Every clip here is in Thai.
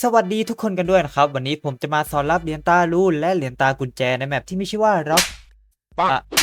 สวัสดีทุกคนกันด้วยนะครับ วันนี้ผมจะมาสอนรับเหรียญตาลูนและเหรียญตากุญแจในแมปที่มีชื่อว่าร็อก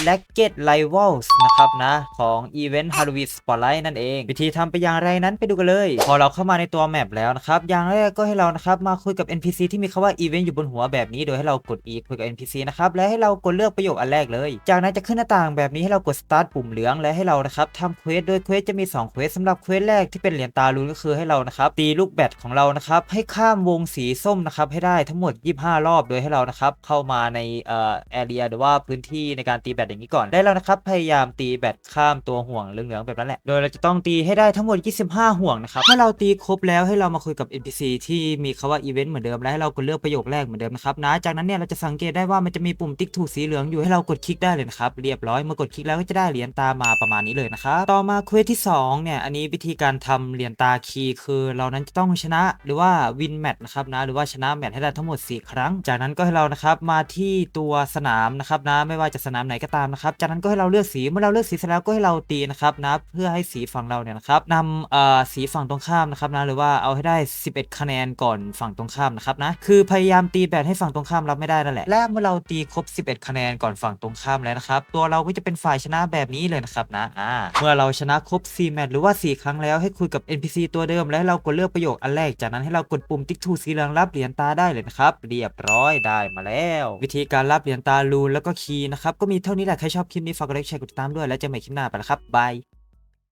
แล็กเก็ตไลว l s นะครับนะ ของ Event Halloween Spotlight นั่นเอง วิธีทำไปอย่างไรนั้นไปดูกันเลย พอเราเข้ามาในตัวแมปแล้วนะครับ อย่างแรกก็ให้เรานะครับ มาคุยกับ NPC ที่มีคำว่า Event อยู่บนหัวแบบนี้ โดยให้เรากด E คุยกับ NPC นะครับ และให้เรากดเลือกประโยคอันแรกเลย จากนั้นจะขึ้นหน้าต่างแบบนี้ให้เรากด Start ปุ่มเหลือง และให้เรานะครับทำเควสโดยเควสจะมี2เควสสำหรับเควสแรกที่เป็นเหรียญตาลูนก็คือให้เรานะครับตีลูกแบตของเรานะครับให้ข้ามวงสีส้มนะครับให้ได้ทั้งหมด 25 รอบ โดยให้เรานะครับเข้ามาในเอ่อ area หรือว่าพื้นที่ในการตีแบตอย่างนี้ก่อนได้แล้วนะครับพยายามตีแบตข้ามตัวห่วงเหลืองๆแบบนั้นแหละ โดยเราจะต้องตีให้ได้ทั้งหมด 25 ห่วงนะครับเมื่อเราตีครบแล้วให้เรามาคุยกับ NPC ที่มีคำว่า event เหมือนเดิมและให้เรากดเลือกประโยคแรกเหมือนเดิมนะครับนะจากนั้นเนี่ยเราจะสังเกตได้ว่ามันจะมีปุ่มติ๊กถูกสีเหลืองอยู่ให้เรากดคลิกได้เลยนะครับเรียบร้อยเมื่อกดคลิกแล้วก็จะได้เหรียญตามาประมาณนี้เลยนะครับต่อมาเควสที่สองเนี่ยอันนี้วิธีการทำเหรียญตาคีคือเรานั้นจะต้องชนะหรือว่าวินแมตช์นะครับนะหรือว่าชนะแมตช์ให้ได้ทั้งหมด 4 ครั้ง จากนั้นก็ให้เรานะครับมาที่ตัวสนามนะครับนะไม่ว่าจะสนามไหนก็ตามนะครับ จากนั้นก็ให้เราเลือกสีเมื่อเราเลือกสีเสร็จแล้วก็ให้เราตีนะครับนะเพื่อให้สีฝั่งเราเนี่ยนะครับนำเอ่อสีฝั่งตรงข้ามนะครับนะหรือว่าเอาให้ได้ 11 คะแนนก่อนฝั่งตรงข้ามนะครับนะคือพยายามตีแบบให้ฝั่งตรงข้ามรับไม่ได้นั่นแหละและเมื่อเราตีครบ 11 คะแนนก่อนฝั่งตรงข้ามแล้วนะครับตัวเราก็จะเป็นฝ่ายชนะแบบนี้เลยนะครับนะอ่าเมื่อเราชนะครบ4แมตช์หรือว่า 4 ครั้งแล้วให้คุยกับ NPC ตัวเดิม และให้เรากดเลือกประโยคอันแรกจากนั้นให้เรากดปุ่มติ๊กถูสีเหลืองรับเหรียญตาได้เลยนะครับเรียบร้อยได้มาแล้ว วิธีการรับเหรียญตาลูนแล้วก็คีย์นะครับก็มีเท่านี้แหละ ใครชอบคลิปนี้ฝากกดไลค์แชร์กดติดตามด้วย แล้วเจอกันใหม่คลิปหน้าไปแล้วครับบาย